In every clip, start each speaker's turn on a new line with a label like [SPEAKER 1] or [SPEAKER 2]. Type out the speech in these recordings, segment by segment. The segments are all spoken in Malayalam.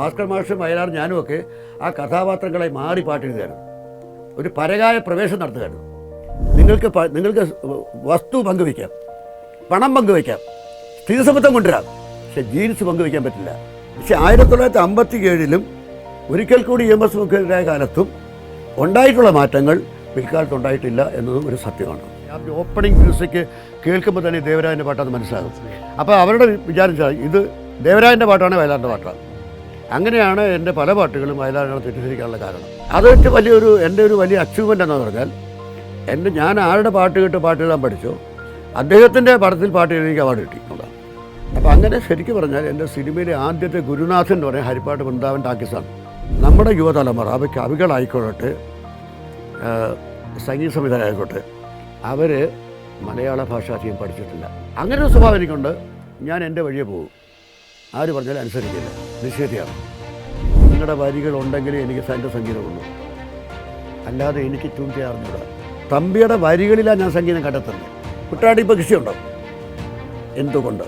[SPEAKER 1] ഭാസ്കർ മാഷും വയലാർ ഞാനുമൊക്കെ ആ കഥാപാത്രങ്ങളെ മാറി പാട്ടെഴുതുകയായിരുന്നു ഒരു പരകായ പ്രവേശം നടത്തുകയായിരുന്നു നിങ്ങൾക്ക് നിങ്ങൾക്ക് വസ്തു പങ്കുവയ്ക്കാം പണം പങ്കുവയ്ക്കാം സ്ഥിതിസമത്വം കൊണ്ടുവരാം. പക്ഷെ ജീൻസ് പങ്കുവയ്ക്കാൻ പറ്റില്ല. പക്ഷെ ആയിരത്തി തൊള്ളായിരത്തി അമ്പത്തി ഏഴിലും ഒരിക്കൽ കൂടി എം എസ് മുഖ്യരായ കാലത്തും ഉണ്ടായിട്ടുള്ള മാറ്റങ്ങൾ പിൽക്കാലത്ത് ഉണ്ടായിട്ടില്ല എന്നതും ഒരു സത്യമാണ്. ഓപ്പണിംഗ് മ്യൂസിക് കേൾക്കുമ്പോൾ തന്നെ ദേവരാജന്റെ പാട്ടാണെന്ന് മനസ്സിലാകും. അപ്പോൾ അവരുടെ വിചാരിച്ചാൽ ഇത് ദേവരാജന്റെ പാട്ടാണ് വയലാറിന്റെ പാട്ടാണ്. അങ്ങനെയാണ് എന്റെ പല പാട്ടുകളും വയലാറിനെ തെറ്റിദ്ധരിക്കാനുള്ള കാരണം. അതൊക്കെ വലിയൊരു എന്റെ ഒരു വലിയ അച്ചീവ്മെന്റ് എന്ന് പറഞ്ഞാൽ എന്റെ ഞാൻ ആരുടെ പാട്ട് കേട്ട് പാട്ട് എഴുതാൻ പഠിച്ചോ അദ്ദേഹത്തിന്റെ പടത്തിൽ പാട്ട് എനിക്ക് അവാർഡ് കിട്ടി. എന്നുള്ളതാണ് അപ്പോൾ അങ്ങനെ ശരിക്കും പറഞ്ഞാൽ എന്റെ സിനിമയിലെ ആദ്യത്തെ ഗുരുനാഥൻ എന്ന് പറയുന്നത് ഹരിപ്പാട്ട് വൃന്ദാവൻ ടാക്കിസാണ് നമ്മുടെ യുവതലമുറ അവ കവികളായിക്കോട്ടെ സംഗീത സംവിധാനം ആയിക്കോട്ടെ അവർ മലയാള ഭാഷ അധികം പഠിച്ചിട്ടില്ല. അങ്ങനെ ഒരു സ്വഭാവം എനിക്കുണ്ട്. ഞാൻ എന്റെ വഴിയെ പോകും. ആര് പറഞ്ഞാലും അനുസരിക്കില്ല നിഷേധിയാണ്. നിങ്ങളുടെ വരികൾ ഉണ്ടെങ്കിലേ എനിക്ക് എന്റെ സംഗീതമുള്ളൂ അല്ലാതെ എനിക്ക് ട്യൂൺ തമ്പിയുടെ വരികളിലാണ് ഞാൻ സംഗീതം കണ്ടെത്തുന്നത്. കുട്ടാടി ഇപ്പോൾ കൃഷിയുണ്ടോ? എന്തുകൊണ്ട്?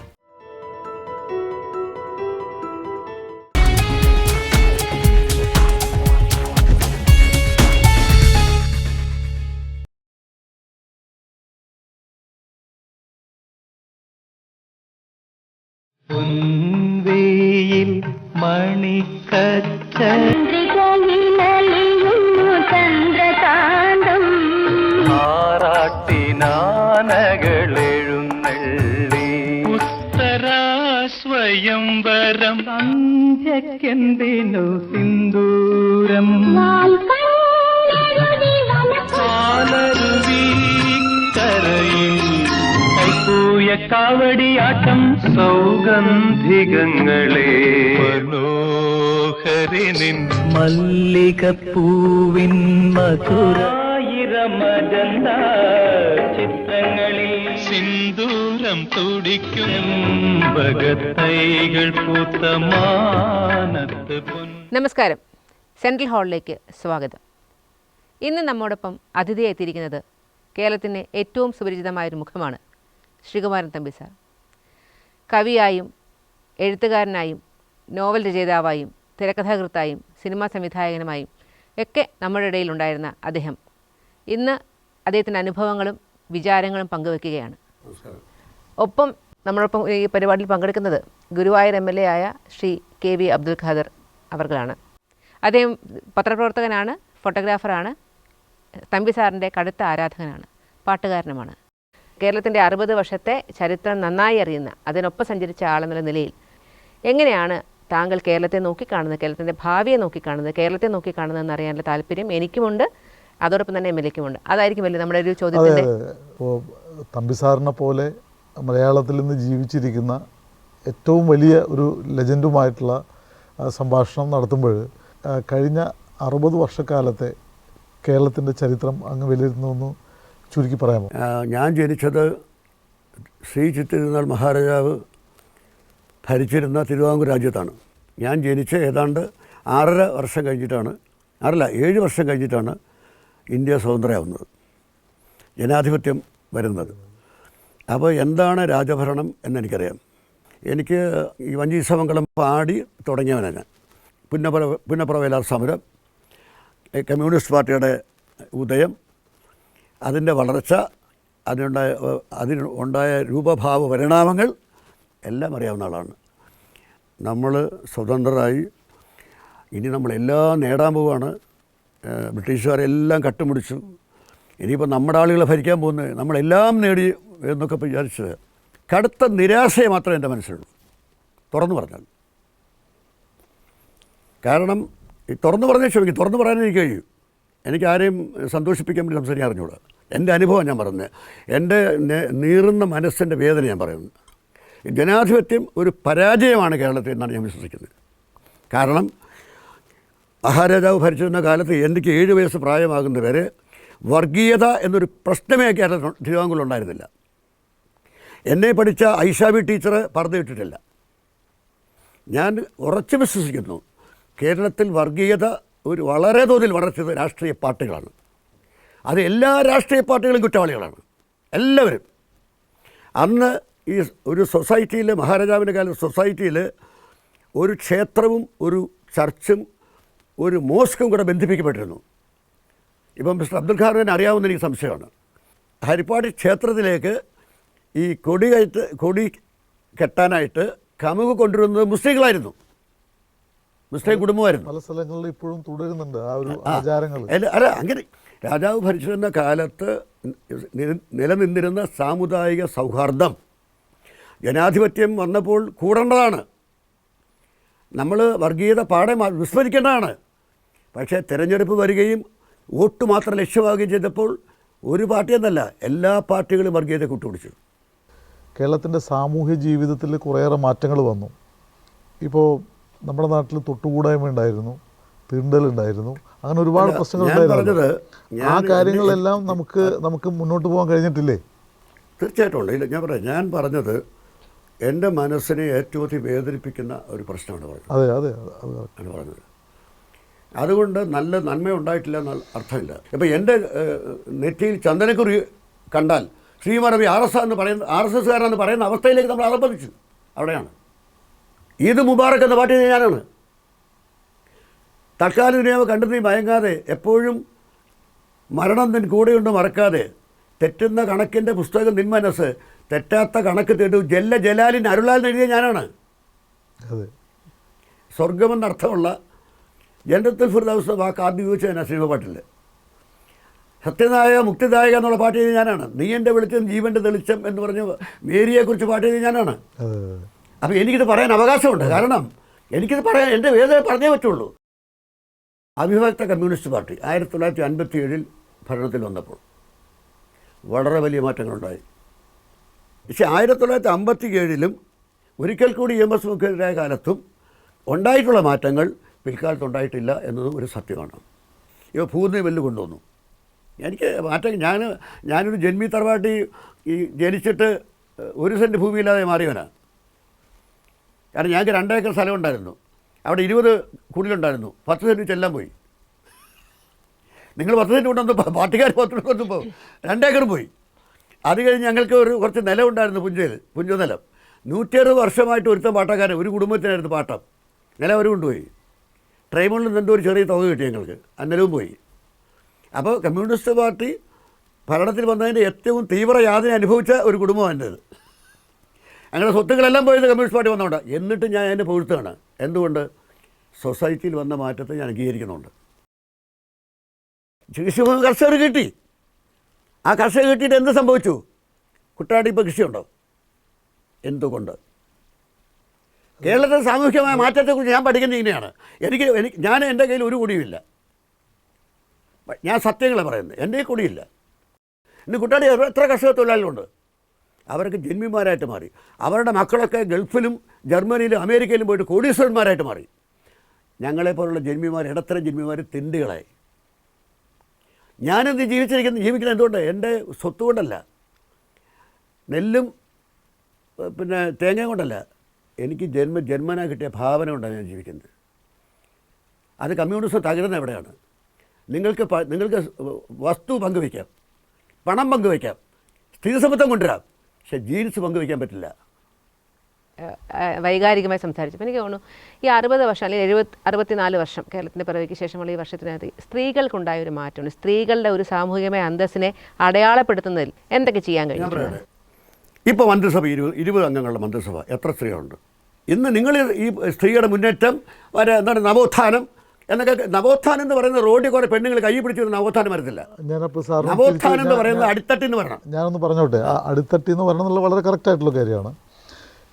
[SPEAKER 2] സന്ധ്യക്കെന്തിനു സിന്ദൂരം? പാലരുവി കരയിൽ കൈപ്പൂയ കാവടിയാട്ടം സൗഗന്ധികങ്ങളെ. മനോഹരിനിൻ മല്ലികപ്പൂവിൻ മധുരായിരമജന്ത
[SPEAKER 3] നമസ്കാരം. സെൻട്രൽ ഹാളിലേക്ക് സ്വാഗതം. ഇന്ന് നമ്മോടൊപ്പം അതിഥിയായിത്തിരിക്കുന്നത് കേരളത്തിന്റെ ഏറ്റവും സുപരിചിതമായ ഒരു മുഖമാണ് ശ്രീകുമാരൻ തമ്പി സാർ. കവിയായും എഴുത്തുകാരനായും നോവൽ രചയിതാവായും തിരക്കഥാകൃത്തായും സിനിമാ സംവിധായകനുമായും ഒക്കെ നമ്മുടെ ഇടയിൽ ഉണ്ടായിരുന്ന അദ്ദേഹം. ഇന്ന് അദ്ദേഹത്തിന്റെ അനുഭവങ്ങളും വിചാരങ്ങളും പങ്കുവെക്കുകയാണ്. ഒപ്പം നമ്മളൊപ്പം ഈ പരിപാടിയിൽ പങ്കെടുക്കുന്നത് ഗുരുവായൂർ എം എൽ എ ആയ ശ്രീ കെ വി അബ്ദുൽ ഖാദർ അവർകളാണ്. അദ്ദേഹം പത്രപ്രവർത്തകനാണ് ഫോട്ടോഗ്രാഫറാണ് തമ്പി സാറിന്റെ കടുത്ത ആരാധകനാണ് പാട്ടുകാരനുമാണ്. കേരളത്തിന്റെ അറുപത് വർഷത്തെ ചരിത്രം നന്നായി അറിയുന്ന അതിനൊപ്പം സഞ്ചരിച്ച ആളെന്നുള്ള നിലയിൽ എങ്ങനെയാണ് താങ്കൾ കേരളത്തെ നോക്കിക്കാണുന്നത് കേരളത്തിന്റെ ഭാവിയെ നോക്കിക്കാണുന്നത് കേരളത്തെ നോക്കിക്കാണുന്നതെന്ന് അറിയാനുള്ള താല്പര്യം എനിക്കുമുണ്ട് അതോടൊപ്പം തന്നെ എം എൽ എക്കുമുണ്ട്. അതായിരിക്കും വലിയ നമ്മുടെ ഒരു
[SPEAKER 4] ചോദ്യത്തിന്റെ തമ്പി സാറിനെ പോലെ മലയാളത്തിൽ നിന്ന് ജീവിച്ചിരിക്കുന്ന ഏറ്റവും വലിയ ഒരു ലെജൻഡുമായിട്ടുള്ള സംഭാഷണം നടത്തുമ്പോൾ കഴിഞ്ഞ അറുപത് വർഷക്കാലത്തെ കേരളത്തിന്റെ ചരിത്രം അങ്ങ് വിലയിരുത്തുന്നു ചുരുക്കി പറയാമോ?
[SPEAKER 1] ഞാൻ ജനിച്ചത് ശ്രീ ചിത്തിരുന്നാൾ മഹാരാജാവ് ഭരിച്ചിരുന്ന തിരുവാങ്കൂർ രാജ്യത്താണ്. ഞാൻ ജനിച്ച ഏതാണ്ട് ആറര വർഷം കഴിഞ്ഞിട്ടാണ് ആറല്ല ഏഴ് വർഷം കഴിഞ്ഞിട്ടാണ് ഇന്ത്യ സ്വതന്ത്രമാവുന്നത് ജനാധിപത്യം വരുന്നത്. അപ്പോൾ എന്താണ് രാജഭരണം എന്നെനിക്കറിയാം. എനിക്ക് ഈ വഞ്ചീസമംഗളം പാടി തുടങ്ങിയവനാണ് ഞാൻ. പുന്നപ്ര പുന്നപ്ര വേലാർ സമരം കമ്മ്യൂണിസ്റ്റ് പാർട്ടിയുടെ ഉദയം അതിന്റെ വളർച്ച അതിനുണ്ടായ അതിന് ഉണ്ടായ രൂപഭാവ പരിണാമങ്ങൾ എല്ലാം അറിയാവുന്ന ആളാണ്. നമ്മൾ സ്വതന്ത്രരായി ഇനി നമ്മളെല്ലാം നേടാൻ പോവുകയാണ്. ബ്രിട്ടീഷുകാരെല്ലാം കട്ടുമുടിച്ചു. ഇനിയിപ്പോൾ നമ്മുടെ ആളുകളെ ഭരിക്കാൻ പോകുന്നത് നമ്മളെല്ലാം നേടി എന്നൊക്കെ വിചാരിച്ചത് കടുത്ത നിരാശയെ മാത്രമേ എന്റെ മനസ്സിലുള്ളൂ. തുറന്നു പറഞ്ഞാൽ. കാരണം ഈ തുറന്നു പറഞ്ഞ ക്ഷമിക്കും. തുറന്നു പറയാൻ എനിക്ക് കഴിയും എനിക്ക് ആരെയും സന്തോഷിപ്പിക്കാൻ വേണ്ടി സംസാരിക്കാൻ അറിഞ്ഞൂടാ. എന്റെ അനുഭവം ഞാൻ പറഞ്ഞത് എന്റെ നീറുന്ന മനസ്സിന്റെ വേദന ഞാൻ പറയുന്നു. ജനാധിപത്യം ഒരു പരാജയമാണ് കേരളത്തിൽ എന്നാണ് ഞാൻ വിശ്വസിക്കുന്നത്. കാരണം മഹാരാജാവ് ഭരിച്ചിരുന്ന കാലത്ത് എനിക്ക് ഏഴ് വയസ്സ് പ്രായമാകുന്നവരെ വർഗീയത എന്നൊരു പ്രശ്നമേ കേരളത്തിൽ തിരുവാങ്കൂർ ഉണ്ടായിരുന്നില്ല. എന്നെ പഠിച്ച ഐഷാബി ടീച്ചർ പറഞ്ഞു പറഞ്ഞിട്ടിട്ടില്ല ഞാൻ ഉറച്ചു വിശ്വസിക്കുന്നു. കേരളത്തിൽ വർഗീയത ഒരു വളരെ തോതിൽ വളർച്ചത് രാഷ്ട്രീയ പാർട്ടികളാണ്. അത് എല്ലാ രാഷ്ട്രീയ പാർട്ടികളും കുറ്റവാളികളാണ്. എല്ലാവരും. അന്ന് ഈ ഒരു സൊസൈറ്റിയിൽ മഹാരാജാവിന്റെ കാലത്ത് സൊസൈറ്റിയിൽ ഒരു ക്ഷേത്രവും ഒരു ചർച്ചും ഒരു മോസ്കും കൂടെ ബന്ധിപ്പിക്കപ്പെട്ടിരുന്നു. ഇപ്പം മിസ്റ്റർ അബ്ദുൽ ഖാറിനെ അറിയാവുന്ന എനിക്ക് സംശയമാണ്. ഹരിപ്പാട് ക്ഷേത്രത്തിലേക്ക് ഈ കൊടി കയറ്റ് കൊടി കെട്ടാനായിട്ട് കമുക് കൊണ്ടുവരുന്നത് മുസ്ലിങ്ങളായിരുന്നു. മുസ്ലിം കുടുംബമായിരുന്നു.
[SPEAKER 4] പല സ്ഥലങ്ങളിൽ ഇപ്പോഴും തുടരുന്നുണ്ട് ആ ഒരു ആചാരങ്ങൾ
[SPEAKER 1] അല്ല അങ്ങനെ രാജാവ് ഭരിച്ചിരുന്ന കാലത്ത് നിലനിന്നിരുന്ന സാമുദായിക സൗഹാർദ്ദം ജനാധിപത്യം വന്നപ്പോൾ കൂടേണ്ടതാണ്. നമ്മൾ വർഗീയത പാടെ വിസ്മരിക്കേണ്ടതാണ്. പക്ഷേ തിരഞ്ഞെടുപ്പ് വരികയും വോട്ട് മാത്രം ലക്ഷ്യമാവുകയും ചെയ്തപ്പോൾ ഒരു പാർട്ടി എന്നല്ല എല്ലാ പാർട്ടികളും വർഗീയത കൂട്ടുപിടിച്ചു.
[SPEAKER 4] കേരളത്തിന്റെ സാമൂഹ്യ ജീവിതത്തിൽ കുറേയേറെ മാറ്റങ്ങൾ വന്നു. ഇപ്പോൾ നമ്മുടെ നാട്ടിൽ തൊട്ടുകൂടായ്മ ഉണ്ടായിരുന്നു തീണ്ടലുണ്ടായിരുന്നു അങ്ങനെ ഒരുപാട് പ്രശ്നങ്ങൾ ഉണ്ടായിരുന്നു ആ കാര്യങ്ങളെല്ലാം നമുക്ക് നമുക്ക് മുന്നോട്ട് പോകാൻ കഴിഞ്ഞിട്ടില്ലേ?
[SPEAKER 1] തീർച്ചയായിട്ടും ഉണ്ട്. ഇല്ല ഞാൻ പറയാം. ഞാൻ പറഞ്ഞത് എന്റെ മനസ്സിനെ ഏറ്റവും അധികം വേദനിപ്പിക്കുന്ന ഒരു പ്രശ്നമാണ് പറഞ്ഞത്.
[SPEAKER 4] അതെ അതെ അത് അത്
[SPEAKER 1] ആണ് പറഞ്ഞത്. അതുകൊണ്ട് നല്ല നന്മ ഉണ്ടായിട്ടില്ല എന്ന അർത്ഥമില്ല. ഇപ്പം എന്റെ നെറ്റിയിൽ ചന്ദനക്കുറി കണ്ടാൽ ശ്രീമറവി ആർ എസ് എന്ന് പറയുന്ന ആർ എസ് എസ്കാരനെന്ന് പറയുന്ന അവസ്ഥയിലേക്ക് നമ്മൾ അറപ്പതിച്ചു അവിടെയാണ്. ഈദ് മുബാറക് എന്ന പാർട്ടി ഞാനാണ്. തൽക്കാലം ഇതിനെ കണ്ടു നീ മയങ്ങാതെ എപ്പോഴും മരണം നിൻ കൂടെയുണ്ട് മറക്കാതെ തെറ്റുന്ന കണക്കിന്റെ പുസ്തകം നിൻ മനസ്സ് തെറ്റാത്ത കണക്ക് തേടു. ജല്ല ജലാലിൻ അരുളാൽ എഴുതിയ ഞാനാണ്.
[SPEAKER 4] അതെ.
[SPEAKER 1] സ്വർഗമെന്നർത്ഥമുള്ള ജനത്തിൽ ഫിർദൗസ് വാക്ക് ആദ്യം ഉപയോഗിച്ചതിനാണ് സിനിമ പാട്ടിൽ സത്യനായക മുക്തിദായക എന്നുള്ള പാട്ട് ചെയ്ത് ഞാനാണ്. നീ എന്റെ വെളിച്ചം ജീവന്റെ തെളിച്ചം എന്ന് പറഞ്ഞ് മേരിയെക്കുറിച്ച് പാട്ട് ചെയ്ത് ഞാനാണ്. അപ്പോൾ എനിക്കിത് പറയാൻ അവകാശമുണ്ട്. കാരണം എനിക്കിത് പറയാൻ എന്റെ വേദന പറഞ്ഞേ പറ്റുള്ളൂ. അവിഭക്ത കമ്മ്യൂണിസ്റ്റ് പാർട്ടി ആയിരത്തി തൊള്ളായിരത്തി അൻപത്തി ഏഴിൽ ഭരണത്തിൽ വന്നപ്പോൾ വളരെ വലിയ മാറ്റങ്ങളുണ്ടായി. പക്ഷേ ആയിരത്തി തൊള്ളായിരത്തി അമ്പത്തി ഏഴിലും ഒരിക്കൽ കൂടി എം എസ് മുഖ്യരായ കാലത്തും ഉണ്ടായിട്ടുള്ള മാറ്റങ്ങൾ പിൽക്കാലത്ത് ഉണ്ടായിട്ടില്ല എന്നതും ഒരു സത്യമാണ്. ഇവ ഭൂമി വെല്ല് കൊണ്ടുവന്നു എനിക്ക് മാറ്റം ഞാൻ ഞാനൊരു ജന്മി തറവാട്ടി ഈ ജനിച്ചിട്ട് ഒരു സെന്റ് ഭൂമിയില്ലാതെ മാറിയവനാണ് കാരണം ഞങ്ങൾക്ക് രണ്ടേക്കർ സ്ഥലം ഉണ്ടായിരുന്നു. അവിടെ ഇരുപത് കുടിലുണ്ടായിരുന്നു. പത്ത് സെന്റ് ചെല്ലാൻ പോയി. നിങ്ങൾ പത്ത് സെന്റ് കൊണ്ടുവന്നപ്പോൾ പാർട്ടിക്കാർ പത്ത് കൊണ്ടുവന്നപ്പോൾ രണ്ടേക്കർ പോയി. അത് കഴിഞ്ഞ് ഞങ്ങൾക്ക് ഒരു കുറച്ച് നിലം ഉണ്ടായിരുന്നു പുഞ്ചയിൽ പുഞ്ച നിലം. നൂറ്റിയറുപത് വർഷമായിട്ട് ഒരുത്ത പാട്ടക്കാരൻ ഒരു കുടുംബത്തിനായിരുന്നു പാട്ടം. നിലം അവർ കൊണ്ടുപോയി. ട്രൈബണിൽ നിന്നും ഒരു ചെറിയ തുക കിട്ടി ഞങ്ങൾക്ക്. ആ നിലവും പോയി. അപ്പോൾ കമ്മ്യൂണിസ്റ്റ് പാർട്ടി ഭരണത്തിൽ വന്നതിന്റെ ഏറ്റവും തീവ്ര യാതന അനുഭവിച്ച ഒരു കുടുംബമാണ് എന്റേത്. അങ്ങനെ സ്വത്തുക്കളെല്ലാം പോയത് കമ്മ്യൂണിസ്റ്റ് പാർട്ടി വന്നോണ്ട്. എന്നിട്ട് ഞാൻ അതിന്റെ പൊഴുത്താണ് എന്തുകൊണ്ട്? സൊസൈറ്റിയിൽ വന്ന മാറ്റത്തെ ഞാൻ അംഗീകരിക്കുന്നുണ്ട്. ചികിത്സ കർഷകർ കിട്ടി. ആ കർഷകർ കിട്ടിയിട്ട് എന്ത് സംഭവിച്ചു? കുട്ടാടി ഇപ്പോൾ കൃഷിയുണ്ടോ? എന്തുകൊണ്ട്? കേരളത്തിലെ സാമൂഹികമായ മാറ്റത്തെക്കുറിച്ച് ഞാൻ പഠിക്കുന്നത് ഇങ്ങനെയാണ്. എനിക്ക് എനിക്ക് ഞാൻ എന്റെ കയ്യിൽ ഒരു കുടിയുമില്ല. ഞാൻ സത്യങ്ങളെ പറയുന്നത്. എന്റെ കൂടിയില്ല. ഇന്ന് കുട്ടാടി എത്ര കർഷക തൊഴിലാളികളുണ്ട്? അവരൊക്കെ ജന്മിമാരായിട്ട് മാറി. അവരുടെ മക്കളൊക്കെ ഗൾഫിലും ജർമ്മനിയിലും അമേരിക്കയിലും പോയിട്ട് കോടീശ്വരന്മാരായിട്ട് മാറി. ഞങ്ങളെപ്പോലുള്ള ജന്മിമാർ ഇടത്തരം ജന്മിമാർ തിണ്ടുകളായി. ഞാനിന്ന് ജീവിച്ചിരിക്കുന്ന ജീവിക്കുന്നത് എന്തുകൊണ്ട്? എന്റെ സ്വത്ത് കൊണ്ടല്ല നെല്ലും പിന്നെ തേങ്ങ കൊണ്ടല്ല. എനിക്ക് ജന്മ ജന്മന കിട്ടിയ ഭാവന കൊണ്ടാണ് ഞാൻ ജീവിക്കുന്നത്. അത് കമ്മ്യൂണിസം തകരുന്ന എവിടെയാണ്? നിങ്ങൾക്ക് നിങ്ങൾക്ക് വസ്തു പങ്കുവയ്ക്കാം പണം പങ്കുവയ്ക്കാം സ്ഥിതിസമത്വം കൊണ്ടുവരാം പക്ഷെ ജീൻസ് പങ്കുവയ്ക്കാൻ പറ്റില്ല.
[SPEAKER 3] വൈകാരികമായി സംസാരിച്ചപ്പോൾ എനിക്ക് തോന്നുന്നു ഈ അറുപത് വർഷം അല്ലെങ്കിൽ എഴുപത് അറുപത്തിനാല് വർഷം കേരളത്തിന്റെ പിറവിക്ക് ശേഷമുള്ള ഈ വർഷത്തിനകത്ത് സ്ത്രീകൾക്കുണ്ടായ ഒരു മാറ്റമുണ്ട്. സ്ത്രീകളുടെ ഒരു സാമൂഹികമായ അന്തസ്സിനെ അടയാളപ്പെടുത്തുന്നതിൽ എന്തൊക്കെ ചെയ്യാൻ
[SPEAKER 1] കഴിയും ഇപ്പോൾ മന്ത്രിസഭ ഇരുപത് ഇരുപത് അംഗങ്ങളുടെ മന്ത്രിസഭ എത്ര സ്ത്രീകളുണ്ട്? ഇന്ന് നിങ്ങൾ ഈ സ്ത്രീയുടെ മുന്നേറ്റം വരെ എന്താണ് നവോത്ഥാനം എന്നൊക്കെ നവോത്ഥാനം എന്ന് പറയുന്ന റോഡിൽ കുറെ പെണ്ണുങ്ങൾ കൈ പിടിച്ചു നവോത്ഥാനം വരത്തില്ല. നവോത്ഥാനം എന്ന് പറയുന്നത് അടിത്തട്ടി എന്ന് പറയണം
[SPEAKER 4] ഞാനൊന്ന് പറഞ്ഞോട്ടെ. അടിത്തട്ടി എന്ന് പറയുന്നത് വളരെ കറക്റ്റ് ആയിട്ടുള്ള കാര്യമാണ്.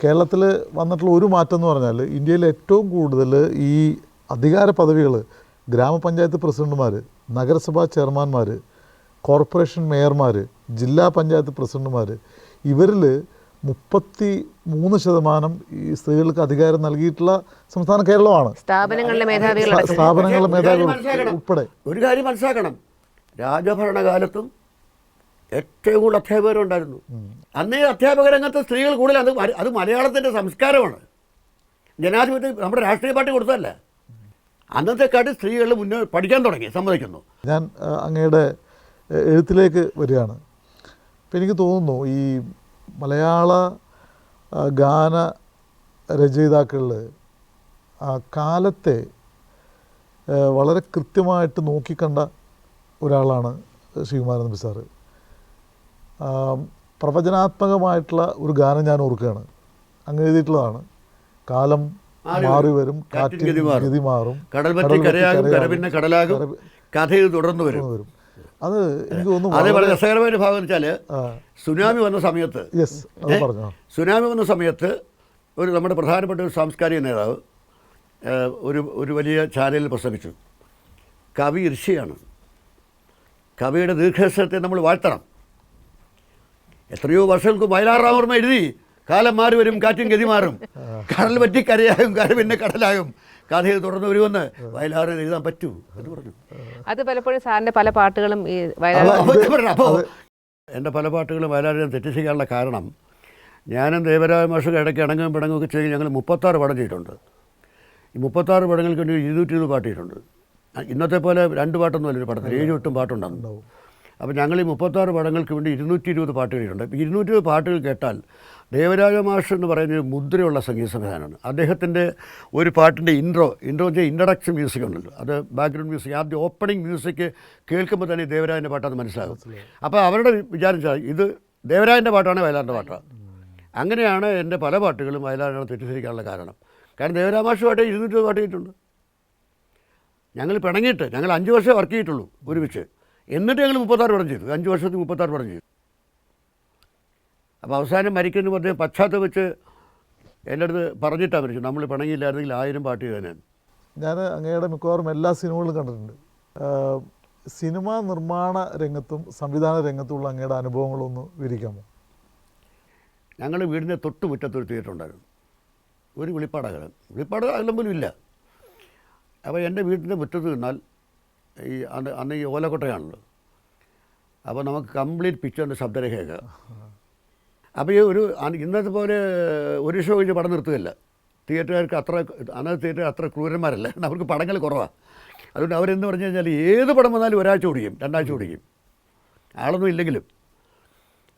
[SPEAKER 4] കേരളത്തിൽ വന്നിട്ടുള്ള ഒരു മാറ്റം എന്ന് പറഞ്ഞാൽ ഇന്ത്യയിൽ ഏറ്റവും കൂടുതൽ ഈ അധികാര പദവികൾ ഗ്രാമപഞ്ചായത്ത് പ്രസിഡന്റുമാർ നഗരസഭാ ചെയർമാൻമാർ കോർപ്പറേഷൻ മേയർമാർ ജില്ലാ പഞ്ചായത്ത് പ്രസിഡന്റുമാർ ഇവരിൽ മുപ്പത്തി മൂന്ന് ശതമാനം ഈ സ്ത്രീകൾക്ക് അധികാരം നൽകിയിട്ടുള്ള സംസ്ഥാനം കേരളമാണ്.
[SPEAKER 3] സ്ഥാപനങ്ങളിലെ മേധാവികൾ
[SPEAKER 4] സ്ഥാപനങ്ങളിലെ മേധാവികൾ. ഉൾപ്പെടെ.
[SPEAKER 1] ഒരു കാര്യം മനസ്സിലാക്കണം. രാജഭരണകാലത്തും ഏറ്റവും കൂടുതൽ അധ്യാപകരുണ്ടായിരുന്നു അന്നേ അധ്യാപക രംഗത്ത് സ്ത്രീകൾ കൂടുതൽ. അത് അത് മലയാളത്തിന്റെ സംസ്കാരമാണ്. ജനാധിപത്യം നമ്മുടെ രാഷ്ട്രീയ പാർട്ടി കൊടുത്തതല്ല. അന്നത്തെ കാട്ടി സ്ത്രീകൾ മുന്നേ പഠിക്കാൻ തുടങ്ങി സമ്മതിക്കുന്നു.
[SPEAKER 4] ഞാൻ അങ്ങയുടെ എഴുത്തിലേക്ക് വരികയാണ്. അപ്പം എനിക്ക് തോന്നുന്നു ഈ മലയാള ഗാന രചയിതാക്കളിൽ ആ കാലത്തെ വളരെ കൃത്യമായിട്ട് നോക്കിക്കണ്ട ഒരാളാണ് ശ്രീകുമാരൻ നമ്പി സാറ്. പ്രവചനാത്മകമായിട്ടുള്ള ഒരു ഗാനം ഞാൻ ഓർക്കുകയാണ്. അങ്ങനെ എഴുതിയിട്ടുള്ളതാണ്. കാലം
[SPEAKER 1] മാറി
[SPEAKER 4] വരും
[SPEAKER 1] കാറ്റിൻ ഗതി മാറും. കടൽ കരയാകും കര പിന്നെ കടലാകും കഥയിൽ തുടർന്നു വരും.
[SPEAKER 4] അത് എനിക്ക് തോന്നുന്നു
[SPEAKER 1] അതേ വളരെ രസകരമായ ഒരു ഭാഗം എന്ന് വെച്ചാൽ സുനാമി വന്ന സമയത്ത്
[SPEAKER 4] യെസ് അത് പറഞ്ഞു?
[SPEAKER 1] സുനാമി വന്ന സമയത്ത് ഒരു നമ്മുടെ പ്രധാനപ്പെട്ട ഒരു സാംസ്കാരിക നേതാവ് ഒരു ഒരു വലിയ ചാനലിൽ പ്രസംഗിച്ചു. കവി ഋഷിയാണ് കവിയുടെ ദീർഘസ്ഥത്തെ നമ്മൾ വാഴ്ത്തണം. എത്രയോ വർഷങ്ങൾക്ക് വയലാർ രാമവർമ്മ എഴുതി കാലം മാറി വരും കാറ്റും ഗതി മാറും കടൽ പറ്റി കരയാകും കര പിന്നെ കടലാകും. കഥയിൽ തുടർന്ന് വരുമെന്ന് വയലാറിൽ എഴുതാൻ പറ്റൂ എന്ന് പറഞ്ഞു.
[SPEAKER 3] അത് പലപ്പോഴും സാറിന്റെ പല പാട്ടുകളും ഈ
[SPEAKER 1] അപ്പോൾ എന്റെ പല പാട്ടുകളും വയലാറിനെ തെറ്റിദ്ധരിക്കാനുള്ള കാരണം ഞാനും ദേവരായ മാഷും ഇടയ്ക്ക് ഇണങ്ങും പിണങ്ങുമൊക്കെ ചെയ്ത് ഞങ്ങൾ മുപ്പത്താറ് പടം ചെയ്തിട്ടുണ്ട്. ഈ മുപ്പത്താറ് പടങ്ങൾക്ക് വേണ്ടി ഇരുന്നൂറ്റി ഇരുപത് പാട്ട് ചെയ്തിട്ടുണ്ട്. ഇന്നത്തെ പോലെ രണ്ട് പാട്ടൊന്നും അല്ലൊരു പടത്തിൽ ഏഴ് എട്ടും പാട്ടുണ്ടാകും അപ്പോൾ ഞങ്ങൾ ഈ മുപ്പത്താറ് പടങ്ങൾക്ക് വേണ്ടി ഇരുന്നൂറ്റി ഇരുപത് പാട്ട് ചെയ്തിട്ടുണ്ട് ഇരുന്നൂറ്റി ഇരുപത് പാട്ടുകൾ കേട്ടാൽ ദേവരാജ മാഷ് എന്ന് പറയുന്ന ഒരു മുദ്രയുള്ള സംഗീത സംവിധാനമാണ്. അദ്ദേഹത്തിന്റെ ഒരു പാട്ടിന്റെ ഇൻട്രോ ഇൻട്രോ വെച്ചാൽ ഇൻട്രഡക്ഷൻ മ്യൂസിക് ഉണ്ടല്ലോ. അത് ബാക്ക്ഗ്രൗണ്ട് മ്യൂസിക് ആദ്യം ഓപ്പണിംഗ് മ്യൂസിക് കേൾക്കുമ്പോൾ തന്നെ ദേവരാജന്റെ പാട്ടാന്ന് മനസ്സിലാകും. അപ്പോൾ അവരുടെ വിചാരിച്ചാൽ ഇത് ദേവരാജന്റെ പാട്ടാണ് വയലാറിന്റെ പാട്ടാണ് അങ്ങനെയാണ് എന്റെ പല പാട്ടുകളും വയലാറിനെ തെറ്റിദ്ധരിക്കാനുള്ള കാരണം. കാരണം ദേവരാജ ദേവരാമാഷുമായിട്ട് ഇരുന്നൂറ്റി പാട്ട് ചെയ്തിട്ടുണ്ട് ഞങ്ങൾ പിണങ്ങിയിട്ട് ഞങ്ങൾ അഞ്ച് വർഷം വർക്ക് ചെയ്തിട്ടുള്ളൂ ഒരുമിച്ച്. എന്നിട്ട് ഞങ്ങൾ മുപ്പത്താറ് പടം ചെയ്തു. അഞ്ച് വർഷത്തിൽ മുപ്പത്താറ് പടം ചെയ്തു. അപ്പോൾ അവസാനം മരിക്കുന്ന പറഞ്ഞ് പശ്ചാത്തലം വെച്ച് എന്റെ അടുത്ത് പറഞ്ഞിട്ടാണ് മരിച്ചു നമ്മൾ പിണങ്ങിയില്ലായിരുന്നെങ്കിൽ ആയിരം പാട്ട് ചെയ്യാനാണ്
[SPEAKER 4] ഞാൻ. അങ്ങയുടെ മിക്കവാറും എല്ലാ സിനിമകളും കണ്ടിട്ടുണ്ട്. സിനിമ നിർമ്മാണ രംഗത്തും സംവിധാന രംഗത്തുമുള്ള അങ്ങയുടെ അനുഭവങ്ങളൊന്ന് വിവരിക്കാമോ?
[SPEAKER 1] ഞങ്ങൾ വീടിന്റെ തൊട്ട് മുറ്റത്തൊരു തിയേറ്റർ ഉണ്ടായിരുന്നു. ഒരു വിളിപ്പാടകരം വിളിപ്പാട് അതിലും പോലും ഇല്ല. അപ്പോൾ എന്റെ വീട്ടിന്റെ മുറ്റത്ത് നിന്നാൽ ഈ അന്ന് അന്ന് ഈ ഓലക്കൊട്ടയാണല്ലോ അപ്പോൾ നമുക്ക് കംപ്ലീറ്റ് പിക്ചറിന്റെ ശബ്ദരേഖ കേൾക്കാം അപ്പോൾ ഈ ഒരു ഇന്നത്തെ പോലെ ഒരു ഷോ കഴിഞ്ഞ് പടം നിർത്തുകയില്ല. തിയേറ്ററുകാർക്ക് അത്ര അന്നത്തെ തിയേറ്റർ അത്ര ക്രൂരന്മാരല്ല. അവർക്ക് പടങ്ങൾ കുറവാണ് അതുകൊണ്ട് അവരെന്ന് പറഞ്ഞു കഴിഞ്ഞാൽ ഏത് പടം വന്നാലും ഒരാഴ്ച ഓടിക്കും രണ്ടാഴ്ച ഓടിക്കും. ആളൊന്നും ഇല്ലെങ്കിലും.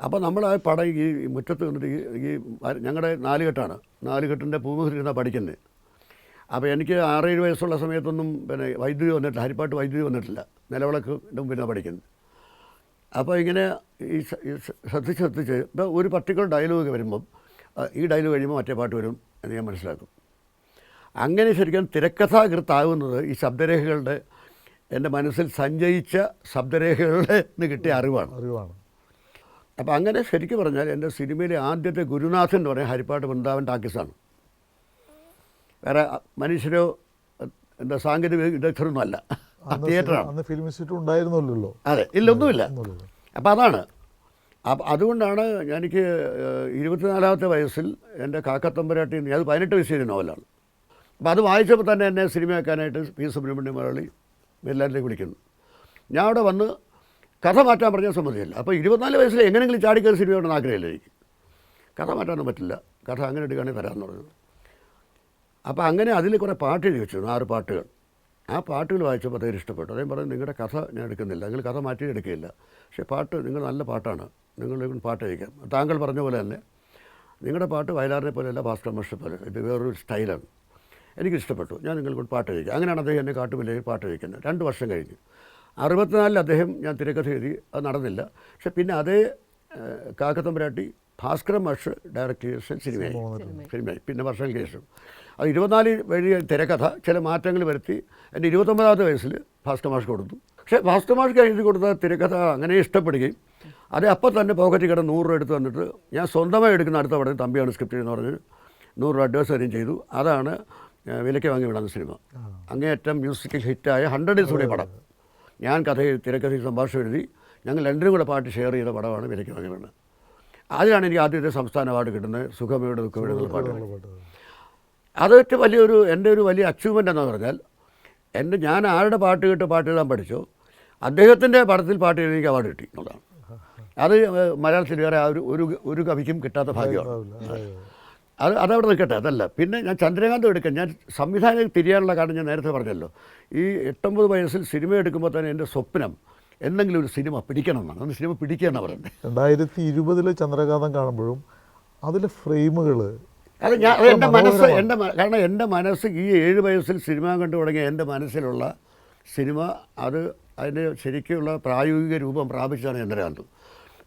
[SPEAKER 1] അപ്പോൾ നമ്മൾ ആ പടം ഈ മുറ്റത്ത് നിന്നിട്ട് ഈ ഞങ്ങളുടെ നാലുകെട്ടാണ്. നാലുകെട്ടിന്റെ പൂമുഖത്തിരുന്നാണ് പഠിക്കുന്നത്. അപ്പോൾ എനിക്ക് ആറേഴ് വയസ്സുള്ള സമയത്തൊന്നും പിന്നെ വൈദ്യുതി വന്നിട്ടില്ല. ഹരിപ്പാട്ട് വൈദ്യുതി വന്നിട്ടില്ല. നിലവിളക്ക് നിന്ന് പഠിക്കുന്നത്. അപ്പോൾ ഇങ്ങനെ ഈ ശ്രദ്ധിച്ച് ശ്രദ്ധിച്ച് ഇപ്പോൾ ഒരു പർട്ടിക്കുലർ ഡയലോഗ് വരുമ്പം ഈ ഡയലോഗ് കഴിയുമ്പോൾ മറ്റേ പാട്ട് വരും എന്ന് ഞാൻ മനസ്സിലാക്കും. അങ്ങനെ ശരിക്കും തിരക്കഥാകൃത്താകുന്നത് ഈ ശബ്ദരേഖകളുടെ എന്റെ മനസ്സിൽ സഞ്ചയിച്ച ശബ്ദരേഖകളുടെ നിന്ന് കിട്ടിയ അറിവാണ്.
[SPEAKER 4] അറിവാണ്.
[SPEAKER 1] അപ്പോൾ അങ്ങനെ ശരിക്കും പറഞ്ഞാൽ എന്റെ സിനിമയിലെ ആദ്യത്തെ ഗുരുനാഥൻ എന്ന് പറയുന്നത് ഹരിപ്പാട്ട് വൃന്ദാവൻ ടാക്കീസാണ്. വേറെ മനുഷ്യരോ എന്താ സാങ്കേതിക വിദഗ്ധരൊന്നും അല്ല. തിയേറ്ററാണ്
[SPEAKER 4] അന്ന് ഫിലിം ഇൻസ്റ്റിറ്റ്യൂട്ട് ഉണ്ടായിരുന്നല്ലോ.
[SPEAKER 1] അതെ. ഇല്ല ഒന്നുമില്ല. അപ്പോൾ അതാണ്. അപ്പം അതുകൊണ്ടാണ് എനിക്ക് ഇരുപത്തിനാലാമത്തെ വയസ്സിൽ എന്റെ കാക്കത്തമ്പരാട്ടി അത് പതിനെട്ട് വയസ്സ് നോവലാണ്. അപ്പോൾ അത് വായിച്ചപ്പോൾ തന്നെ എന്നെ സിനിമയാക്കാനായിട്ട് പി സുബ്രഹ്മണ്യ മുരളി എല്ലാവരിലേക്ക് വിളിക്കുന്നു. ഞാൻ അവിടെ വന്ന് കഥ മാറ്റാൻ പറഞ്ഞാൽ സമ്മതിയല്ല അപ്പോൾ ഇരുപത്തിനാല് വയസ്സിൽ എങ്ങനെയെങ്കിലും ചാടിക്കയറി സിനിമ ഉണ്ടെന്ന് ആഗ്രഹമില്ല എനിക്ക്. കഥ മാറ്റാനൊന്നും പറ്റില്ല. കഥ അങ്ങനെ എടുക്കുകയാണെങ്കിൽ തരാമെന്ന് പറഞ്ഞു. അപ്പോൾ അങ്ങനെ അതിൽ കുറേ പാട്ട് എഴുതി വെച്ചു ആറ് പാട്ടുകൾ. ആ പാട്ടുകൾ വായിച്ചപ്പോൾ അദ്ദേഹം ഇഷ്ടപ്പെട്ടു. അദ്ദേഹം പറഞ്ഞു നിങ്ങളുടെ കഥ ഞാൻ എടുക്കുന്നില്ല. നിങ്ങൾ കഥ മാറ്റി എടുക്കുകയില്ല പക്ഷേ പാട്ട് നിങ്ങൾ നല്ല പാട്ടാണ്. നിങ്ങൾ പാട്ട് അയക്കാം താങ്കൾ പറഞ്ഞ പോലെ തന്നെ നിങ്ങളുടെ പാട്ട് വയലാറിനെ പോലെയല്ല ഭാസ്കർ മാഷെ പോലെ. ഇത് വേറൊരു സ്റ്റൈലാണ്. എനിക്ക് ഇഷ്ടപ്പെട്ടു. ഞാൻ നിങ്ങൾ കൊണ്ട് പാട്ട് അയക്കാം അങ്ങനെയാണ് അദ്ദേഹം എന്നെ കാട്ടുമില്ലേ പാട്ട് അയക്കുന്നത് രണ്ട് വർഷം കഴിഞ്ഞ്. അറുപത്തിനാലിൽ അദ്ദേഹം ഞാൻ തിരക്കഥ എഴുതി. അത് നടന്നില്ല. പക്ഷേ പിന്നെ അതേ കാക്കത്തമ്പരാട്ടി ഭാസ്കരൻ മാഷ് ഡയറക്റ്റ് ചെയ്ത സിനിമയായി. സിനിമയായി. പിന്നെ വർഷങ്ങൾക്ക് ശേഷം. അത് ഇരുപത്തിനാല് വഴി തിരക്കഥ ചില മാറ്റങ്ങൾ വരുത്തി. എന്റെ ഇരുപത്തൊമ്പതാമത്തെ വയസ്സിൽ ഭാസ്കർ മാഷ് കൊടുത്തു. പക്ഷേ ഭാസ്കർ മാഷ് കഴിഞ്ഞ് കൊടുത്ത തിരക്കഥ അങ്ങനെ ഇഷ്ടപ്പെടുകയും അത് അപ്പം തന്നെ പോക്കറ്റിൽ കിടന്ന് നൂറ് രൂപ എടുത്ത് തന്നിട്ട് ഞാൻ സ്വന്തമായി എടുക്കുന്ന അടുത്ത പടം തമ്പിയാണ് സ്ക്രിപ്റ്റ് എന്ന് പറഞ്ഞ് നൂറ് രൂപ അഡ്വാൻസ് തരികയും ചെയ്തു. അതാണ് വിലയ്ക്ക് വാങ്ങി വിടുന്ന സിനിമ. അങ്ങേയറ്റം മ്യൂസിക്കൽ ഹിറ്റായ ഹൺഡ്രഡ് ഡേയ്സ് കൂടെ പടം. ഞാൻ കഥയിൽ തിരക്കഥയിൽ സംഭാഷണം എഴുതി ഞങ്ങൾ രണ്ടിനും കൂടെ പാട്ട് ഷെയർ ചെയ്ത പടമാണ് വിലയ്ക്ക് വാങ്ങി വിടുന്നത്. അതിലാണ് എനിക്ക് ആദ്യത്തെ സംസ്ഥാന അവാർഡ് കിട്ടുന്നത്. സുഖമയുടെ ദുഃഖമയുടെ പാട്ട്
[SPEAKER 4] പാട്ട്
[SPEAKER 1] അത് ഏറ്റവും വലിയൊരു എന്റെ ഒരു വലിയ അച്ചീവ്മെന്റ് എന്ന് പറഞ്ഞാൽ എന്റെ ഞാൻ ആരുടെ പാട്ട് കേട്ട് പാട്ട് എഴുതാൻ പഠിച്ചു അദ്ദേഹത്തിന്റെ പടത്തിൽ പാട്ട് എഴുതി എനിക്ക് അവാർഡ് കിട്ടി എന്നുള്ളതാണ്. അത് മലയാളത്തിൽ വേറെ ആ ഒരു ഒരു ഒരു കവിക്കും കിട്ടാത്ത ഭാഗ്യമാണ്.
[SPEAKER 4] അത്
[SPEAKER 1] അതവിടെ നിൽക്കട്ടെ അതല്ല. പിന്നെ ഞാൻ ചന്ദ്രകാന്ത് എടുക്കാൻ ഞാൻ സംവിധാനം തിരിയാനുള്ള കാരണം ഞാൻ നേരത്തെ പറഞ്ഞല്ലോ. ഈ എട്ടൊമ്പത് വയസ്സിൽ സിനിമ എടുക്കുമ്പോൾ തന്നെ എന്റെ സ്വപ്നം എന്തെങ്കിലും ഒരു സിനിമ പിടിക്കണം എന്നാണ് അന്ന് സിനിമ പിടിക്കുക എന്നാണ് പറയുന്നത്.
[SPEAKER 4] രണ്ടായിരത്തി ഇരുപതിലെ ചന്ദ്രകാന്തം കാണുമ്പോഴും അതിലെ ഫ്രെയിമുകൾ
[SPEAKER 1] അത് ഞാൻ
[SPEAKER 4] എന്റെ
[SPEAKER 1] മനസ്സ്. എന്റെ കാരണം എന്റെ മനസ്സ് ഈ ഏഴ് വയസ്സിൽ സിനിമ കണ്ടു തുടങ്ങിയ എന്റെ മനസ്സിലുള്ള സിനിമ അത് അതിന്റെ ശരിക്കുള്ള പ്രായോഗിക രൂപം പ്രാപിച്ചതാണ് ചന്ദ്രകാന്ത്.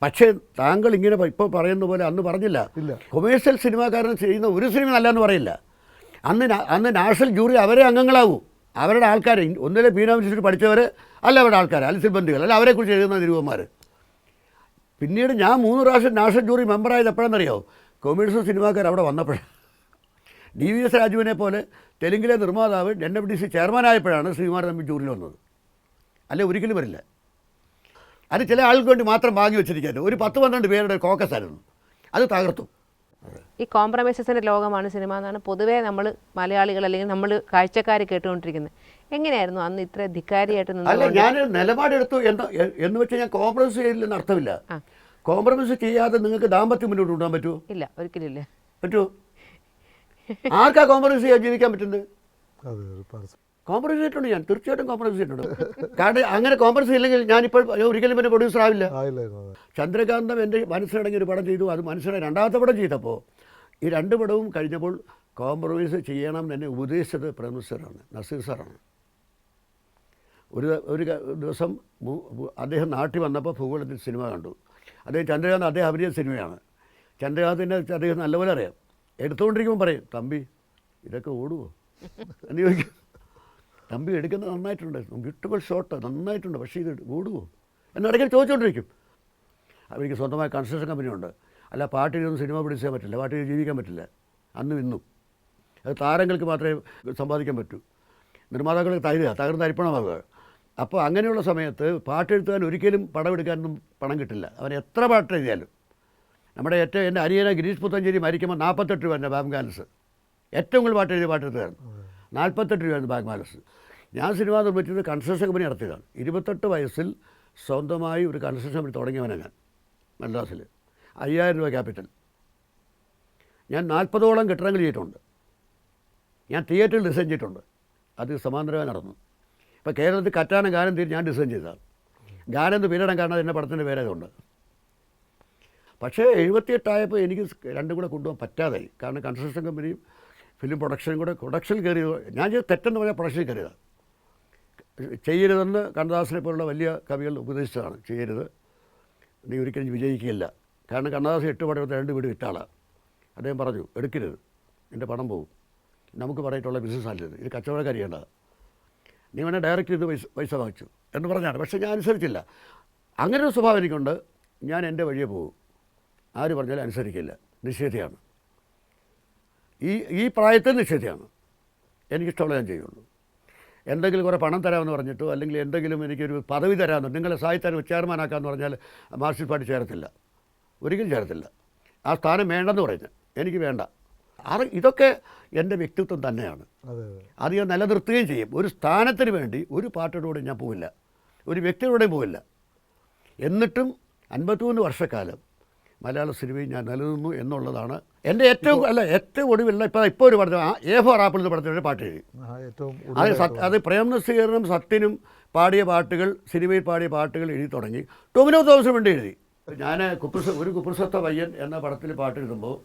[SPEAKER 1] പക്ഷേ താങ്കൾ ഇങ്ങനെ ഇപ്പോൾ പറയുന്ന പോലെ അന്ന് പറഞ്ഞില്ല.
[SPEAKER 4] ഇല്ല.
[SPEAKER 1] കൊമേഴ്ഷ്യൽ സിനിമാക്കാരൻ ചെയ്യുന്ന ഒരു സിനിമ നല്ലതെന്ന് പറയില്ല. അന്ന് അന്ന് നാഷണൽ ജൂറി അവരെ അംഗങ്ങളാവും. അവരുടെ ആൾക്കാർ ഒന്നിലെ പീനാമിച്ചിട്ട് പഠിച്ചവർ അല്ല അവരുടെ ആൾക്കാർ അല്ല സിബന്ധികൾ അല്ല അവരെക്കുറിച്ച് എഴുതുന്ന നിരൂപന്മാർ പിന്നീട് ഞാൻ മൂന്ന് പ്രാവശ്യം നാഷണൽ ജൂറി മെമ്പറായത് എപ്പോഴാണെന്നറിയോ കൊമേഴ്ഷ്യൽ സിനിമാക്കാർ അവിടെ വന്നപ്പോഴാണ് ഡി വി എസ് രാജുവിനെ പോലെ തെലുങ്കിലെ നിർമ്മാതാവ് എൻ എഫ് ഡി സി ചെയർമാനായപ്പോഴാണ് ശ്രീകുമാരൻ തമ്പി ജൂറിൽ വന്നത്. അല്ലെ ഒരിക്കലും വരില്ല. അത് ചില ആൾക്ക് വേണ്ടി മാത്രം വാങ്ങി വെച്ചിരിക്കുന്നത് ഒരു പത്ത് പന്ത്രണ്ട് പേരുടെ കോക്കസ് ആയിരുന്നു. അത് തകർത്തു.
[SPEAKER 3] ഈ കോംപ്രമൈസസിന്റെ ലോകമാണ് സിനിമ എന്നാണ് പൊതുവേ നമ്മൾ മലയാളികൾ അല്ലെങ്കിൽ നമ്മൾ കാഴ്ചക്കാർ കേട്ടുകൊണ്ടിരിക്കുന്നത്. എങ്ങനെയായിരുന്നു അന്ന് ഇത്ര ധിക്കാരിയായിട്ട്
[SPEAKER 1] അല്ല ഞാൻ നിലപാടെടുത്തു എന്ന് എന്ന് വെച്ചാൽ ഞാൻ കോംപ്രമൈസ് ചെയ്തില്ലെന്ന് അർത്ഥമില്ല. കോംപ്രമൈസ് ചെയ്യാതെ നിങ്ങൾക്ക് ദാമ്പത്യം മുന്നോട്ട് കൊണ്ടുപോകാൻ പറ്റുമോ?
[SPEAKER 3] ഇല്ല ഒരിക്കലും ഇല്ല.
[SPEAKER 1] പറ്റുമോ? ആർക്കാ കോംപ്രമൈസ് ചെയ്യാൻ ജീവിക്കാൻ പറ്റുന്നത്? കോംപ്രമൈസ് ചെയ്തിട്ടുണ്ട് ഞാൻ തീർച്ചയായിട്ടും കോംപ്രമൈസ് ചെയ്തിട്ടുണ്ട്. കാരണം അങ്ങനെ കോംപ്രമൈസ് ഇല്ലെങ്കിൽ ഞാനിപ്പോൾ ഒരിക്കലും പിന്നെ പ്രൊഡ്യൂസർ ആവില്ല. ചന്ദ്രകാന്തം എന്റെ മനസ്സിലടങ്ങിയ ഒരു പടം ചെയ്തു അത് മനസ്സിലെ രണ്ടാമത്തെ പടം ചെയ്തപ്പോൾ ഈ രണ്ട് പടവും കഴിഞ്ഞപ്പോൾ കോംപ്രമൈസ് ചെയ്യണം എന്ന് എന്നെ ഉപദേശിച്ചത് പ്രൊഡ്യൂസറാണ് നസീർ സാറാണ്. ഒരു ഒരു ദിവസം അദ്ദേഹം നാട്ടിൽ വന്നപ്പോൾ ഭൂഗോളത്തിൽ സിനിമ കണ്ടു. അദ്ദേഹം ചന്ദ്രകാന്ത് അദ്ദേഹം അഭിനയ സിനിമയാണ്. ചന്ദ്രകാന്തിന്റെ അദ്ദേഹം നല്ലപോലെ അറിയാം. എടുത്തുകൊണ്ടിരിക്കുമ്പോൾ പറയും തമ്പി ഇതൊക്കെ ഓടുമോ എന്ന് ചോദിക്കും. തമ്പി എടുക്കുന്നത് നന്നായിട്ടുണ്ട്. ബ്യൂട്ടിഫുൾ ഷോട്ട് നന്നായിട്ടുണ്ട്. പക്ഷേ ഇത് ഓടുമോ എന്നിടയ്ക്ക് ചോദിച്ചുകൊണ്ടിരിക്കും. അവർക്ക് സ്വന്തമായ കൺസ്ട്രക്ഷൻ കമ്പനിയുണ്ട്. അല്ല പാട്ടിനൊന്നും സിനിമ പിടിച്ചാൽ പറ്റില്ല. പാട്ടിൽ ജീവിക്കാൻ പറ്റില്ല. അന്നും ഇന്നും. അത് താരങ്ങൾക്ക് മാത്രമേ സമ്പാദിക്കാൻ പറ്റൂ. നിർമ്മാതാക്കൾക്ക് തകരുക തകർന്ന് അരിപ്പണമാകുക. അപ്പോൾ അങ്ങനെയുള്ള സമയത്ത് പാട്ടെഴുത്താൻ ഒരിക്കലും പടമെടുക്കാനൊന്നും പണം കിട്ടില്ല. അവൻ എത്ര പാട്ട് എഴുതിയാലും നമ്മുടെ ഏറ്റവും എന്റെ അനിയന ഗിരീഷ് പുത്തഞ്ചേരി മരിക്കുമ്പോൾ നാൽപ്പത്തെട്ട് രൂപ എന്റെ ബാങ്ക് ബാലൻസ്. ഏറ്റവും കൂടുതൽ പാട്ട് എഴുതിയ പാട്ടെഴുത്തുകാരൻ. നാൽപ്പത്തെട്ട് രൂപയാണ് ബാങ്ക് ബാലൻസ്. ഞാൻ സിനിമ നിർമ്മിച്ചത് കൺസ്ട്രക്ഷൻ കമ്പനി നടത്തിയതാണ്. ഇരുപത്തെട്ട് വയസ്സിൽ സ്വന്തമായി ഒരു കൺസ്ട്രക്ഷൻ കമ്പനി തുടങ്ങിയവനാണ് ഞാൻ മദ്രാസിൽ. അയ്യായിരം രൂപ ക്യാപിറ്റൽ. ഞാൻ നാൽപ്പതോളം കെട്ടിടങ്ങൾ ചെയ്തിട്ടുണ്ട്. ഞാൻ തിയേറ്ററിൽ ഡിസൈൻ ചെയ്തിട്ടുണ്ട്. അത് സമാന്തരമായി നടന്നു. ഇപ്പോൾ കേരളത്തിൽ കറ്റാനം ഗാനം തീരെ ഞാൻ ഡിസൈൻ ചെയ്തതാണ്. ഗാനം എന്ന് പേരിടാൻ കാരണം എന്റെ പടത്തിന്റെ പേരായതുകൊണ്ട് പക്ഷേ എഴുപത്തിയെട്ടായപ്പോൾ എനിക്ക് രണ്ടും കൂടെ കൊണ്ടുപോകാൻ പറ്റാതായി. കാരണം കൺസ്ട്രക്ഷൻ കമ്പനിയും ഫിലിം പ്രൊഡക്ഷനും കൂടെ പ്രൊഡക്ഷൻ കയറിയത് ഞാൻ ചെയ്ത തെറ്റെന്ന് പറഞ്ഞാൽ പ്രൊഡക്ഷനിൽ കയറിയതാണ്. ചെയ്യരുതെന്ന് കണ്ണദാസിനെ പോലുള്ള വലിയ കവികൾ ഉപദേശിച്ചതാണ്. ചെയ്യരുത്. നീ ഒരിക്കലും വിജയിക്കില്ല കാരണം കണ്ണദാസ് എട്ട് പടം രണ്ട് വീട് വിട്ടാളാണ് അദ്ദേഹം പറഞ്ഞു എടുക്കരുത്. എന്റെ പണം പോകും നമുക്ക് പറഞ്ഞിട്ടുള്ള ബിസിനസ് അല്ലത്. ഇത് കച്ചവടക്കാരിയേണ്ട നീ വേണേൽ ഡയറക്റ്റ് ചെയ്ത് പൈസ പൈസ വാങ്ങിച്ചു എന്ന് പറഞ്ഞാണ്. പക്ഷേ ഞാൻ അനുസരിച്ചില്ല. അങ്ങനെ ഒരു സ്വഭാവം എനിക്കുണ്ട്. ഞാൻ എന്റെ വഴിയെ പോകും. ആര് പറഞ്ഞാലും അനുസരിക്കില്ല. നിഷേധിയാണ്. ഈ ഈ പ്രായത്തിൽ നിഷേധിയാണ്. എനിക്കിഷ്ടമുള്ള ഞാൻ ചെയ്യുള്ളൂ. എന്തെങ്കിലും കുറേ പണം തരാമെന്ന് പറഞ്ഞിട്ടോ അല്ലെങ്കിൽ എന്തെങ്കിലും എനിക്കൊരു പദവി തരാമെന്ന് നിങ്ങളെ സാഹിത്യം ചെയർമാനാക്കാമെന്ന് പറഞ്ഞാൽ മാർക്സിസ്റ്റ് പാർട്ടി ചേരത്തില്ല. ഒരിക്കലും ചേരത്തില്ല. ആ സ്ഥാനം വേണ്ടെന്ന് പറഞ്ഞു എനിക്ക് വേണ്ട. അത് ഇതൊക്കെ എന്റെ വ്യക്തിത്വം തന്നെയാണ്.
[SPEAKER 4] അതെ
[SPEAKER 1] ഞാൻ നിലനിർത്തുകയും ചെയ്യും. ഒരു സ്ഥാനത്തിന് വേണ്ടി ഒരു പാർട്ടിയുടെ കൂടെ ഞാൻ പോവില്ല. ഒരു വ്യക്തിയോടെയും പോവില്ല. എന്നിട്ടും അൻപത്തിമൂന്ന് വർഷക്കാലം മലയാള സിനിമയിൽ ഞാൻ നിലനിന്നു എന്നുള്ളതാണ് എന്റെ ഏറ്റവും അല്ല ഏറ്റവും ഒടുവിലുള്ള ഇപ്പോൾ ഇപ്പോൾ ഒരു പടത്തിൽ എ ഫോർ ആപ്പിൾ എന്ന് പടത്തിലൊരു പാട്ട് എഴുതി. അത് അത് പ്രേം നസീറിനും സത്യനും പാടിയ പാട്ടുകൾ സിനിമയിൽ പാടിയ പാട്ടുകൾ എഴുതി തുടങ്ങി. ടൊമിനോ തോമസിന് വേണ്ടി എഴുതി. ഞാൻ കുപ്രസ ഒരു കുപ്രസത്ത പയ്യൻ എന്ന പടത്തിൽ പാട്ട് എഴുതുമ്പോൾ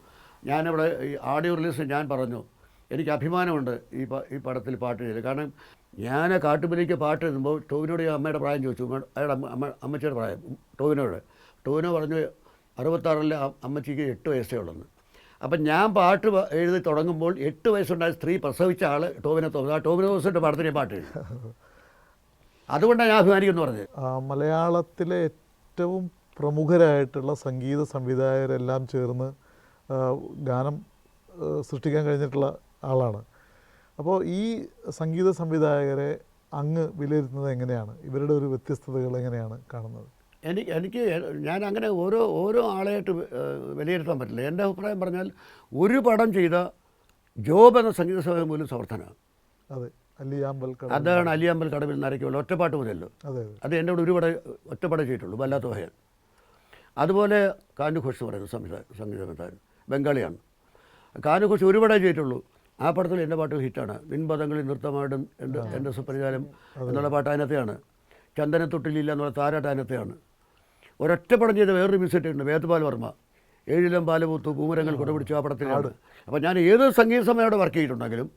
[SPEAKER 1] ഞാനിവിടെ ഈ ആഡിയോ റിലീസ് ഞാൻ പറഞ്ഞു. എനിക്ക് അഭിമാനമുണ്ട് ഈ ഈ പടത്തിൽ പാട്ട് ചെയ്ത് കാരണം ഞാൻ കാട്ടുപുലിക്ക് പാട്ട് എഴുതുമ്പോൾ ടോവിനോട് അമ്മയുടെ പ്രായം ചോദിച്ചു. അയാളുടെ അമ്മ അമ്മ അമ്മച്ചിയുടെ പ്രായം. ടോവിനോട്. ടോവിനോ പറഞ്ഞു അറുപത്താറിലെ അമ്മച്ചിക്ക് എട്ട് വയസ്സേ ഉള്ളെന്ന്. അപ്പം ഞാൻ പാട്ട് എഴുതി തുടങ്ങുമ്പോൾ എട്ട് വയസ്സുണ്ടായ സ്ത്രീ പ്രസവിച്ച ആൾ ടോവിനെ തോമസ്. ആ ടോവിനോ തോമസിന്റെ പാടത്തിന് പാട്ട് എഴുതി. അതുകൊണ്ടാണ് ഞാൻ അഭിമാനിക്കുന്നു പറഞ്ഞത്.
[SPEAKER 4] മലയാളത്തിലെ ഏറ്റവും പ്രമുഖരായിട്ടുള്ള സംഗീത സംവിധായകരെല്ലാം ചേർന്ന് ഗാനം സൃഷ്ടിക്കാൻ കഴിഞ്ഞിട്ടുള്ള ആളാണ്. അപ്പോൾ ഈ സംഗീത സംവിധായകരെ അങ്ങ് വിലയിരുത്തുന്നത് എങ്ങനെയാണ്? ഇവരുടെ ഒരു വ്യത്യസ്തതകൾ എങ്ങനെയാണ് കാണുന്നത്?
[SPEAKER 1] എനിക്ക് എനിക്ക് ഞാൻ അങ്ങനെ ഓരോ ഓരോ ആളെയായിട്ട് വിലയിരുത്താൻ പറ്റില്ല. എന്റെ അഭിപ്രായം പറഞ്ഞാൽ ഒരു പടം ചെയ്ത ജോബ് എന്ന സംഗീത സഭ പോലും സമർത്ഥനാണ്.
[SPEAKER 4] അതെ. അല്ലിയാമ്പൽ കട
[SPEAKER 1] അതാണ് അലിയാമ്പൽ കടവിൽ നരയ്ക്കുള്ള ഒറ്റപ്പാട്ട് മുതലല്ലോ
[SPEAKER 4] അതെ
[SPEAKER 1] എന്റെ കൂടെ ഒരു പടം ഒറ്റപ്പടം ചെയ്തിട്ടുള്ളൂ. വല്ലാത്ത വഹയൻ അതുപോലെ കാനുഘോഷ് എന്ന് പറയുന്ന സംവിധായകൻ സംഗീത സംവിധായകൻ. ബംഗാളിയാണ്. കാനുഘോഷ് ഒരു പടം ചെയ്തിട്ടുള്ളൂ. ആ പടത്തിൽ എന്റെ പാട്ട് ഹിറ്റാണ്. നിൻപദങ്ങളിൽ നൃത്തമാടും എന്റെ എന്റെ സുപ്രചാരം എന്നുള്ള പാട്ട് അതിനകത്തെയാണ്. ചന്ദനത്തൊട്ടിലില്ല എന്നുള്ള താരാട്ട് അതിനകത്തെയാണ്. ഒരൊറ്റ പടം ചെയ്ത വേറൊരു മ്യൂസിക് ഉണ്ട് വേദപാൽ വർമ്മ. ഏഴിലം പാലപൂത്തു പൂമരങ്ങൾ കുടപിടിച്ചു ആ പടത്തിലാണ്. അപ്പോൾ ഞാൻ ഏത് സംഗീത സമയത്തോടെ വർക്ക് ചെയ്തിട്ടുണ്ടെങ്കിലും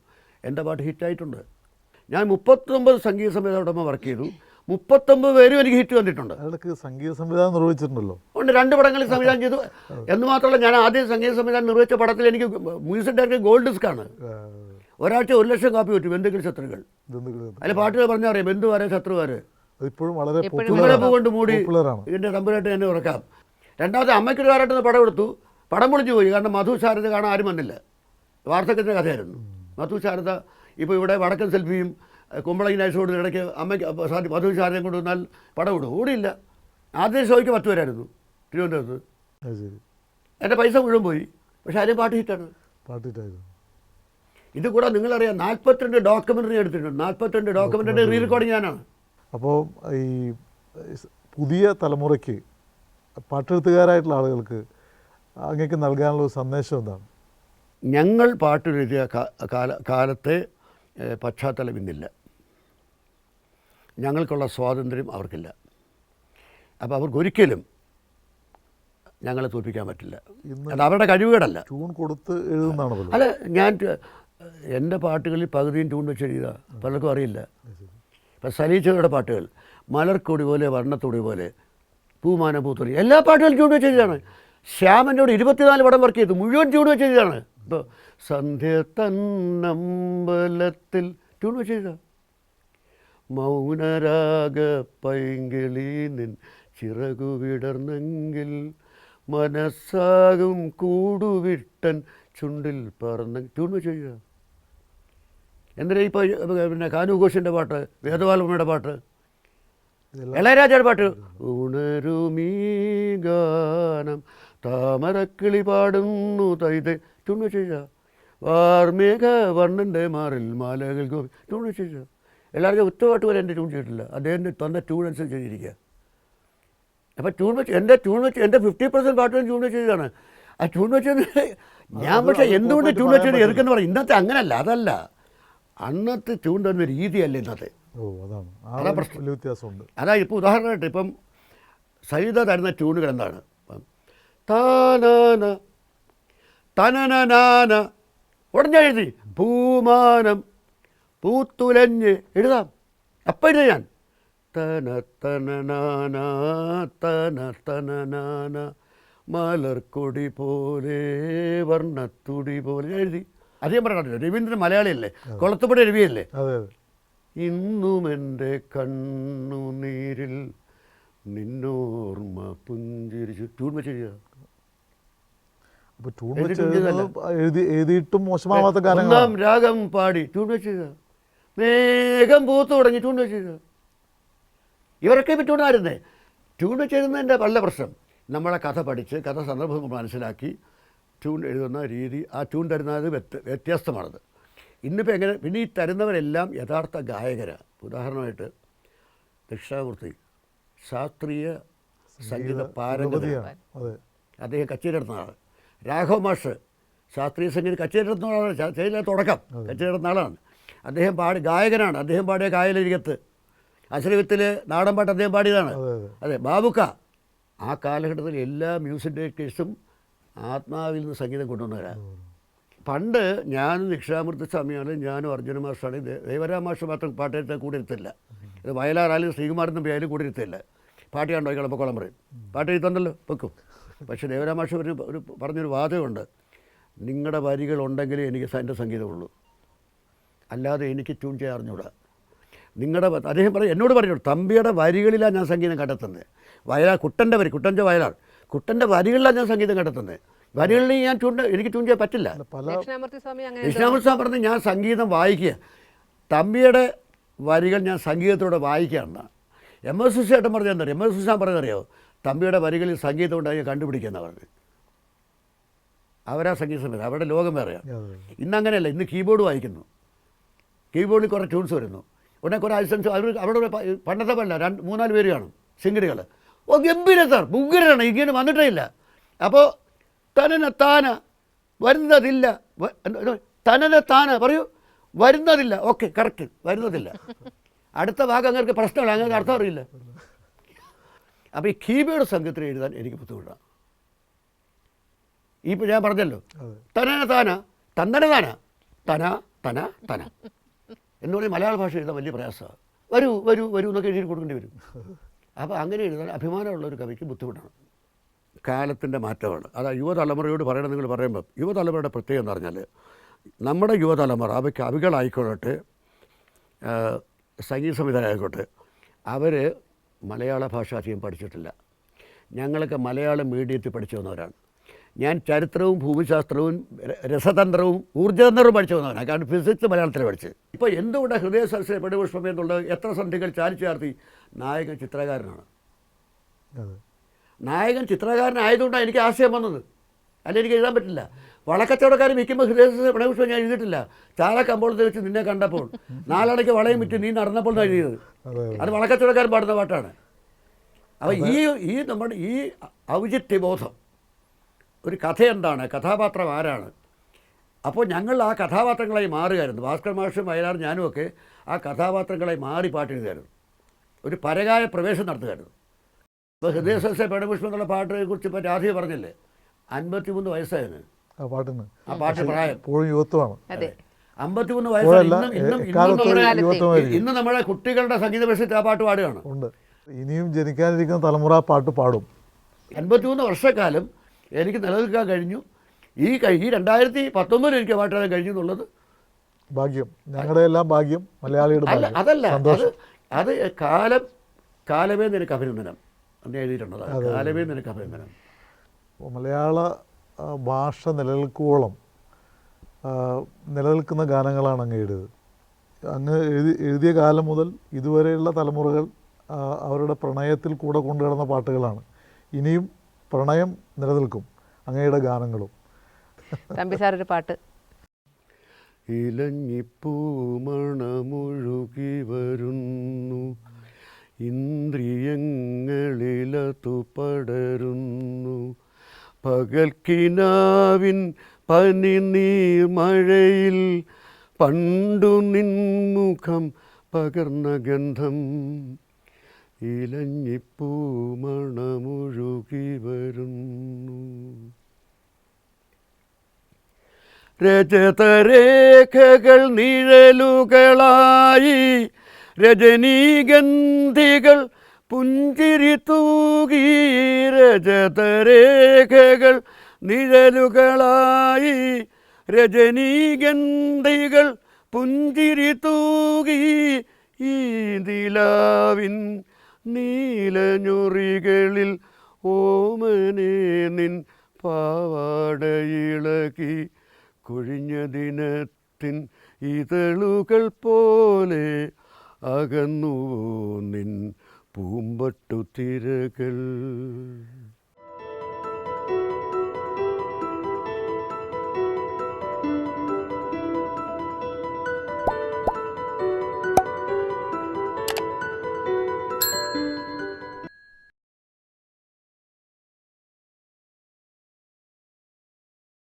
[SPEAKER 1] എന്റെ പാട്ട് ഹിറ്റായിട്ടുണ്ട്. ഞാൻ മുപ്പത്തൊമ്പത് സംഗീത സമയത്തോടൊപ്പം വർക്ക് ചെയ്തു. മുപ്പത്തൊമ്പത് പേരും എനിക്ക് ഹിറ്റ് വന്നിട്ടുണ്ട്.
[SPEAKER 4] അയാൾക്ക് സംഗീത സംവിധാനം നിർവഹിച്ചിട്ടുണ്ടല്ലോ.
[SPEAKER 1] ഉണ്ട് രണ്ട് പടങ്ങളിൽ സംവിധാനം ചെയ്തു. എന്ന് മാത്രമല്ല ഞാൻ ആദ്യം സംഗീത സംവിധാനം നിർവഹിച്ച പടത്തിൽ എനിക്ക് മ്യൂസിക് ഡയറക്ടർ ഗോൾഡ് ആണ്. ഒരാഴ്ച ഒരു ലക്ഷം കാപ്പി പറ്റും ബന്ധുക്കൾ ശത്രുക്കൾ. അതിൽ പാട്ടുകൾ പറഞ്ഞാൽ അറിയാം ബന്ധുവാരെ ശത്രുവാരെ.
[SPEAKER 3] ഇപ്പോഴും
[SPEAKER 4] വളരെ
[SPEAKER 1] കൊണ്ട് മൂടി ഇതിന്റെ തമ്പുരായിട്ട് എന്നെ ഉറക്കാം. രണ്ടാമത്തെ അമ്മയ്ക്കൊരു കാലഘട്ടത്തിൽ പടം എടുത്തു പടം പൊളിച്ചു പോയി കാരണം മധു ശാരദ കാണാൻ ആരും വന്നില്ല. വാർത്തക്കത്തിന്റെ കഥയായിരുന്നു. മധു ശാരദ ഇപ്പോൾ ഇവിടെ വടക്കൻ സെൽഫിയും കുമ്പളങ്ങി കൊടുത്ത് ഇടയ്ക്ക് അമ്മയ്ക്ക് അപ്പൊ സാധി മധു ശാരദയും കൊണ്ട് വന്നാൽ പടം ഇടും. ഓടിയില്ല. ആദ്യം ഷോയ്ക്ക് പത്ത് പേരായിരുന്നു തിരുവനന്തപുരത്ത്. എന്റെ പൈസ മുഴുവൻ പോയി. പക്ഷെ അതിന് പാട്ട് ഹിറ്റാണ്.
[SPEAKER 4] പാട്ട് ഹിറ്റായിരുന്നു.
[SPEAKER 1] ഇത് കൂടെ നിങ്ങളറിയാം നാൽപ്പത്തിരണ്ട് ഡോക്യുമെന്ററി എടുത്തിട്ടുണ്ട്. നാൽപ്പത്തിരണ്ട് ഡോക്യുമെന്ററി റീ റെക്കോർഡിംഗ് ഞാനാണ്.
[SPEAKER 4] അപ്പോൾ ഈ പുതിയ തലമുറയ്ക്ക് പാട്ടെഴുത്തുകാരായിട്ടുള്ള ആളുകൾക്ക് അങ്ങേക്ക് നൽകാനുള്ള സന്ദേശം എന്താണ്?
[SPEAKER 1] ഞങ്ങൾ പാട്ട് എഴുതിയ കാല കാലത്തെ പശ്ചാത്തലം ഇന്നില്ല. ഞങ്ങൾക്കുള്ള സ്വാതന്ത്ര്യം അവർക്കില്ല. അപ്പോൾ അവർക്കൊരിക്കലും ഞങ്ങളെ തോൽപ്പിക്കാൻ പറ്റില്ല. അത് അവരുടെ കഴിവുകേടല്ല.
[SPEAKER 4] ട്യൂൺ കൊടുത്ത് എഴുതുന്നതാണ്
[SPEAKER 1] അല്ല ഞാൻ എന്റെ പാട്ടുകളിൽ പകുതിയും ട്യൂൺ വെച്ച് എഴുതുക പലർക്കും അറിയില്ല. ഇപ്പം സലീച്ചയുടെ പാട്ടുകൾ മലർക്കൊടി പോലെ വർണത്തൊടി പോലെ പൂമാന പൂത്തൊടി എല്ലാ പാട്ടുകളും ട്യൂൺ വെച്ച് എഴുതാണ് ശ്യാമനോട് ഇരുപത്തിനാല് പടം വർക്ക് ചെയ്തു. മുഴുവൻ ട്യൂൺ വെച്ച് എഴുതിയാണ് ഇപ്പോൾ സന്ധ്യ തന്നമ്പലത്തിൽ ട്യൂൺ വെച്ച് എഴുതുക മൗനരാഗ പൈങ്കിളി നിൻ ചിറകു വിടർന്നെങ്കിൽ മനസ്സാകും കൂടുവിട്ടൻ ചുണ്ടിൽ പറന്ന് ട്യൂൺ ചെയ്യുക. എന്തിനാ ഇപ്പോൾ പിന്നെ കാനുഘോഷിന്റെ പാട്ട് വേദവാൽമയുടെ പാട്ട്? ഇളയരാജയുടെ പാട്ട്? ഉണരുമീ ഗാനം താമരക്കിളി പാടുന്നു തൈത്. ട്യൂൺ ചെയ്യുക. വാർമേഘ വർണന്റെ മാറിൽ മാലകൾ ഗോപി ട്യൂൺ വെച്ച് എല്ലാവർക്കും ഒറ്റ വരെ എന്റെ ട്യൂൺ ചെയ്തിട്ടില്ല. അദ്ദേഹം തന്ന ട്യൂൺ അനുസരിച്ച് ചെയ്തിരിക്കുക അപ്പോൾ ട്യൂൺ വെച്ച് എന്റെ ട്യൂൺ വെച്ച് എന്റെ ഫിഫ്റ്റി പെർസെന്റ് പാട്ടുകൾ ട്യൂൺ വെച്ച് ചെയ്താണ് ആ ട്യൂൺ വെച്ചത് ഞാൻ പക്ഷേ എന്തുകൊണ്ട്
[SPEAKER 4] ടൂൺ
[SPEAKER 1] ട്യൂൺ വെച്ചത്
[SPEAKER 4] പറയാൻ
[SPEAKER 1] എതിർക്കെന്ന് പറയും? ഇന്നത്തെ അങ്ങനല്ല അതല്ല. അന്നത്തെ ട്യൂൺ തന്ന രീതിയല്ല ഇന്നത്തെ. അതാ പ്രശ്നം.
[SPEAKER 4] വ്യത്യാസമുണ്ട്.
[SPEAKER 1] അതാ ഇപ്പോൾ ഉദാഹരണമായിട്ട് ഇപ്പം സരിത തരുന്ന ട്യൂണുകൾ എന്താണ്? താനാന തനനാന ഉടനെ എഴുതി. പൂമാനം പൂത്തുലഞ്ഞ് എഴുതാം. അപ്പം എഴുതാം ഞാൻ. തന തനനാന തന തനനാന മലർക്കൊടി പോലെ വർണത്തുടി പോലെ. എഴുതി. അധികം പറഞ്ഞു രവീന്ദ്രൻ മലയാളിയല്ലേ? കൊളത്തുപടി
[SPEAKER 4] എഴുതിയല്ലേ
[SPEAKER 1] ഇന്നും എന്റെ കണ്ണുനീരിൽ നിന്നോർമ്മ പുഞ്ചിരിച്ചു. ട്യൂൺ വെച്ച് എഴുതിയ
[SPEAKER 4] അപ്പോൾ ട്യൂൺ വെച്ച് എഴുതിയിട്ടും മോശമാവാത്ത
[SPEAKER 1] ഒന്നാം രാഗം പാടി. ട്യൂൺ വെച്ച് എഴുതുക വേഗം പൂത്ത് തുടങ്ങി ചൂണ്ട് വെച്ചിരുന്നു ഇവരൊക്കെ ഇപ്പം ചൂണ്ട് വെച്ചിരുന്നതിന്റെ നല്ല പ്രശ്നം. നമ്മളെ കഥ പഠിച്ച് കഥ സന്ദർഭം മനസ്സിലാക്കി ട്യൂൺ എഴുതുന്ന രീതി ആ ട്യൂൺ തരുന്നത് വ്യത്യ വ്യത്യസ്തമാണത്. ഇന്നിപ്പോൾ എങ്ങനെ പിന്നെ ഈ തരുന്നവരെല്ലാം യഥാർത്ഥ ഗായകരാണ് ഉദാഹരണമായിട്ട് ദക്ഷിണാമൂർത്തി ശാസ്ത്രീയ സംഗീത പാരമ്പര്യ. അദ്ദേഹം കച്ചേരി നടത്തുന്ന ആളാണ് രാഘവ മാഷ് ശാസ്ത്രീയ സംഗീത കച്ചേരി നടത്തുന്ന ആളാണ്. കച്ചേരിയിലെ തുടക്കം. കച്ചേരി നടത്തുന്ന ആളാണ്. അദ്ദേഹം പാടി ഗായകനാണ്. അദ്ദേഹം പാടിയ കായലരികത്ത്. അശ്രയത്തിൽ നാടൻ പാട്ട് അദ്ദേഹം പാടിയതാണ്.
[SPEAKER 4] അതെ
[SPEAKER 1] ബാബുക്ക. ആ കാലഘട്ടത്തിൽ എല്ലാ മ്യൂസിക് ഡയറക്ടേഴ്സും ആത്മാവിൽ നിന്ന് സംഗീതം കൊണ്ടുവന്നവരാ. പണ്ട് ഞാനും ദക്ഷിണാമൂർത്തി സ്വാമിയാണ് ഞാനും അർജുന മാഷാണ് ദേവരാ മാഷ് മാത്രം പാട്ടുകാരത്തെ കൂടെ ഇരുത്തില്ല. ഇത് വയലാറായാലും ശ്രീകുമാരൻ തമ്പി ആയാലും കൂടെ ഇരുത്തില്ല. പാട്ട് കണ്ടോ കിളമ്പക്കോളം പറയും പാട്ട് എഴുത്തുണ്ടല്ലോ വെക്കും. പക്ഷേ ദേവരാ മാഷ് ഒരു പറഞ്ഞൊരു വാദമുണ്ട് നിങ്ങളുടെ വരികൾ ഉണ്ടെങ്കിലേ എനിക്ക് എന്റെ സംഗീതമുള്ളൂ. അല്ലാതെ എനിക്ക് ട്യൂൺ ചെയ്യാൻ അറിഞ്ഞൂടാ. നിങ്ങളുടെ അദ്ദേഹം പറയും എന്നോട് പറഞ്ഞു തമ്പിയുടെ വരികളിലാണ് ഞാൻ സംഗീതം കണ്ടെത്തുന്നത് വയലാർ കുട്ടന്റെ വരി കുട്ടന്റെ വയലാർ കുട്ടന്റെ വരികളിലാണ് ഞാൻ സംഗീതം കണ്ടെത്തുന്നത് വരികളിൽ ഞാൻ ട്യൂൺ എനിക്ക് ട്യൂൺ ചെയ്യാൻ പറ്റില്ല.
[SPEAKER 3] ദക്ഷിണാമൂർത്തി സ്വാമി
[SPEAKER 1] പറഞ്ഞ് ഞാൻ സംഗീതം വായിക്കുക. തമ്പിയുടെ വരികൾ ഞാൻ സംഗീതത്തോടെ വായിക്കുകയാണ് എം എസ് സുശേട്ടൻ പറഞ്ഞ എന്താ എം എസ് സുശാൻ പറഞ്ഞതറിയോ തമ്പിയുടെ വരികളിൽ സംഗീതം ഉണ്ടായി കണ്ടുപിടിക്കുന്ന പറഞ്ഞു. അവരാ സംഗീത സമയത്ത് അവരുടെ ലോകം വേറെയാണ് ഇന്നങ്ങനെയല്ല ഇന്ന് കീബോർഡ് വായിക്കുന്നു. കീബോർഡിൽ കുറേ ട്യൂൺസ് വരുന്നു. ഉടനെ കുറേ അസിസ്റ്റൻസ് അവർ അവിടെ ഒരു പ- പണ്ടത്തെ പല്ല രണ്ട് മൂന്നാൽ പേര് കാണും സിംഗിടികൾ ഓ ഗംഭീര സാർ ഉഗ്രനാണ് ഇങ്ങനെ വന്നിട്ടേ ഇല്ല. അപ്പോൾ തനന താന വരുന്നതില്ല തനന താന പറയൂ വരുന്നതില്ല. Okay correct വരുന്നതില്ല. അടുത്ത ഭാഗം അങ്ങനെ പ്രശ്നമില്ല അങ്ങനെ അർത്ഥം അറിയില്ല. അപ്പോൾ ഈ കീബോർഡ് സംഘത്തിൽ എഴുതാൻ എനിക്ക് ബുദ്ധിമുട്ടാണ്. ഇപ്പം ഞാൻ പറഞ്ഞല്ലോ തനന താന തന്നന താന തന തന തന. എന്ന് പറഞ്ഞാൽ മലയാള ഭാഷ എഴുതാൻ വലിയ പ്രയാസമാണ്. വരൂ വരൂ വരൂ എന്നൊക്കെ എഴുതി കൊടുക്കേണ്ടി വരും. അപ്പോൾ അങ്ങനെ എഴുതാൻ അഭിമാനമുള്ള ഒരു കവിക്ക് ബുദ്ധിമുട്ടാണ്. കാലത്തിന്റെ മാറ്റമാണ്. അതാ യുവതലമുറയോട് പറയണം നിങ്ങൾ പറയുമ്പോൾ യുവതലമുറയുടെ പ്രത്യേകത എന്ന് പറഞ്ഞാൽ നമ്മുടെ യുവതലമുറ അവ കവികളായിക്കോട്ടെ സംഗീത സംവിധായകമായിക്കോട്ടെ അവർ മലയാള ഭാഷ അധികം പഠിച്ചിട്ടില്ല. ഞങ്ങളൊക്കെ മലയാളം മീഡിയത്തിൽ പഠിച്ചു വന്നവരാണ്. ഞാൻ ചരിത്രവും ഭൂമിശാസ്ത്രവും രസതന്ത്രവും ഊർജതന്ത്രവും പഠിച്ചു വന്നവനാണ് കാരണം ഫിസിക്സ് മലയാളത്തിൽ പഠിച്ചത് ഇപ്പോൾ എന്തുകൊണ്ട് ഹൃദയ സരസ്വതി പെടുപുഷ്പം എന്നുള്ളത് എത്ര സന്ധികൾ ചാലിച്ചു ചേർത്തി നായകൻ ചിത്രകാരനാണ്? നായകൻ ചിത്രകാരനായതുകൊണ്ടാണ് എനിക്ക് ആശയം വന്നത്. അല്ല എനിക്ക് എഴുതാൻ പറ്റില്ല. വളക്കച്ചവടക്കാരൻ വിൽക്കുമ്പോൾ ഹൃദയ പ്രണയപുഷ്പം ഞാൻ എഴുതിയിട്ടില്ല. ചാല കമ്പോളത്തിൽ വെച്ച് നിന്നെ കണ്ടപ്പോൾ നാലടയ്ക്ക് വളയും വിറ്റ് നീ നടന്നപ്പോൾ എഴുതിയത്.
[SPEAKER 4] അത്
[SPEAKER 1] വളക്കച്ചവടക്കാരൻ പാടുന്ന പാട്ടാണ്. അപ്പോൾ ഈ ഈ നമ്മുടെ ഈ ഔചിത്യബോധം ഒരു കഥ എന്താണ് കഥാപാത്രം ആരാണ്? അപ്പോൾ ഞങ്ങൾ ആ കഥാപാത്രങ്ങളായി മാറുകയായിരുന്നു. ഭാസ്കർ മാഷും വയലാർ ഞാനും ഒക്കെ ആ കഥാപാത്രങ്ങളായി മാറി പാട്ടെഴുതുകയായിരുന്നു ഒരു പരകായ പ്രവേശം നടത്തുകയായിരുന്നു. ഇപ്പോൾ ഹൃദയസസ്യ പെടപുഷ്പം എന്നുള്ള പാട്ടിനെ കുറിച്ച് ഇപ്പോൾ രാധിക പറഞ്ഞില്ലേ? അൻപത്തിമൂന്ന് വയസ്സായിരുന്നു.
[SPEAKER 4] ആ പാട്ടിന്.
[SPEAKER 1] ആ പാട്ട് പ്രായം.
[SPEAKER 4] യുവത്വമാണ്.
[SPEAKER 3] അതെ.
[SPEAKER 1] അമ്പത്തിമൂന്ന് വയസ്സാണ്. ഇന്നും ഇന്നും ഇന്ന് നമ്മുടെ കുട്ടികളുടെ സംഗീത പരിഷത്ത് ആ പാട്ട് പാടുകയാണ്.
[SPEAKER 4] ഉണ്ട്. ഇനിയും ജനിക്കാനിരിക്കുന്ന തലമുറ പാട്ട് പാടും.
[SPEAKER 1] അൻപത്തിമൂന്ന് വർഷക്കാലം എനിക്ക് നിലനിൽക്കാൻ കഴിഞ്ഞു. ഈ ഈ രണ്ടായിരത്തി പത്തൊമ്പതിൽ എനിക്ക് പാട്ടാൻ കഴിഞ്ഞു എന്നുള്ളത്
[SPEAKER 4] ഭാഗ്യം. ഞങ്ങളുടെ എല്ലാം ഭാഗ്യം മലയാളിയുടെ
[SPEAKER 1] അല്ല അതല്ല അത് അത് കാലം കാലമേ നിനക്ക് അഭിനന്ദനം. എന്ന് എഴുതിയിട്ടുണ്ട് അത്. കാലമേ നിനക്ക് അഭിനന്ദനം.
[SPEAKER 4] മലയാള ഭാഷ നിലനിൽക്കുവോളം നിലനിൽക്കുന്ന ഗാനങ്ങളാണ് അങ്ങ് എഴുതിയത്. അങ്ങ് എഴുതി എഴുതിയ കാലം മുതൽ ഇതുവരെയുള്ള തലമുറകൾ അവരുടെ പ്രണയത്തിൽ കൂടെ കൊണ്ടുകിടന്ന പാട്ടുകളാണ്. ഇനിയും പ്രണയം നിലനിൽക്കും അങ്ങയുടെ ഗാനങ്ങളും.
[SPEAKER 3] തമ്പി സാർ ഒരു പാട്ട്.
[SPEAKER 1] ഇലഞ്ഞിപ്പൂമണമൊഴുകി വരുന്നു ഇന്ദ്രിയങ്ങളിലതു പടരുന്നു. പകൽക്കിനാവിൻ പനിനീർ മഴയിൽ പണ്ടു നിൻമുഖം പകർന്ന ഗന്ധം. ഇലഞ്ഞിപ്പൂമണമൊഴുകി വരുന്നു രജതരേഖകൾ നിഴലുകളായി രജനീഗന്ധികൾ പുഞ്ചിരി തൂകി രജതരേഖകൾ നിഴലുകളായി രജനീഗന്ധികൾ പുഞ്ചിരി തൂകി ഈ നിലാവിൻ നീലഞ്ഞുറികളിൽ ഓമനെ നിൻ പാവാടയിളകി. കൊഴിഞ്ഞ ദിനത്തിൻ ഇതളുകൾ പോലെ അകന്നുവോ നിൻ പൂമ്പട്ടു തിരകൾ